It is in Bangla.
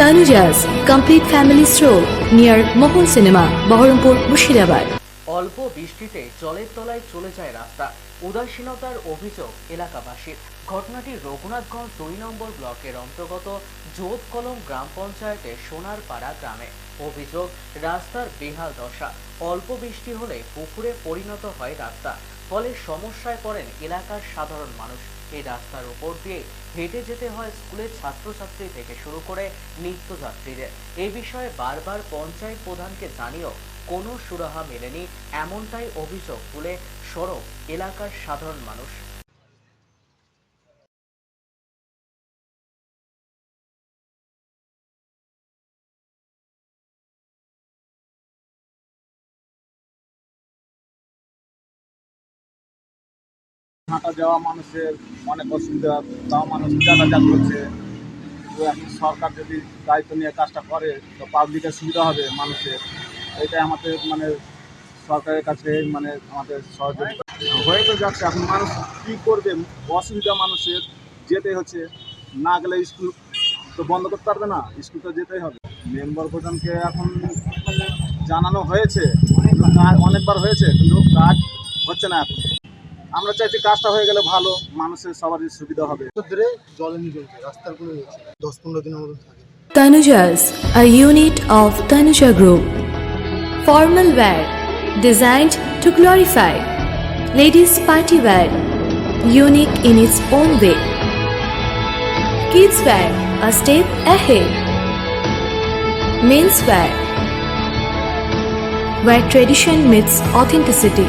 Tanuja's complete family stroll near Mohol Cinema, Baharampur, Mushirabad. অল্প বৃষ্টিতে জলের তলায় চলে যায় রাস্তা। উদাসীনতার অভিযোগ এলাকাবাসীর। ঘটনাটি রঘুনাথগঞ্জ দুই নম্বর ব্লকের অন্তর্গত জোত কলম গ্রাম পঞ্চায়েতের সোনারপাড়া গ্রামে। অভিযোগ রাস্তার বেহাল দশা। অল্প বৃষ্টি হলে পুকুরে পরিণত হয় রাস্তা। ফলে সমস্যায় পড়েন এলাকার সাধারণ মানুষ। এই রাস্তার উপর দিয়ে হেঁটে যেতে হয় স্কুলের ছাত্রছাত্রী থেকে শুরু করে নিত্যযাত্রীদের। এ বিষয়ে বারবার পঞ্চায়েত প্রধানকে জানিয়েও কোনো সুরাহা মেলেনি, এমনটাই অভিযোগ তুলে সড়ক এলাকার সাধারণ মানুষ। হাঁটা যাওয়া মানুষের অনেক অসুবিধা, তাও মানুষ যাতায়াত করছে। তো এখন সরকার যদি দায়িত্ব নিয়ে কাজটা করে, তো পাবলিকের সুবিধা হবে মানুষের। এটাই আমাদের মানে সরকারের কাছে মানে আমাদের সহযোগিতা। হয়ে তো যাচ্ছে, এখন মানুষ কী করবে? অসুবিধা মানুষের, যেতে হচ্ছে। না গেলে স্কুল তো বন্ধ করতে পারবে না স্কুল তো যেতেই হবে। মেম্বার প্রধানকে এখন জানানো হয়েছে অনেকবার হয়েছে, কিন্তু কাজ হচ্ছে না এখন। আমরা চাইছি কাজটা হয়ে গেলে ভালো মানুষের সবারই সুবিধা হবে ধরে জলে নিয়ে চলছে রাস্তার কোনো ইয়ে। দশ পনেরো দিনের মতন থাকে Tanuja's, a unit of Tanuja Group. Formal wear designed to glorify. Ladies' party wear, unique in its own way. Kids wear, a step ahead. Men's wear, where tradition meets authenticity.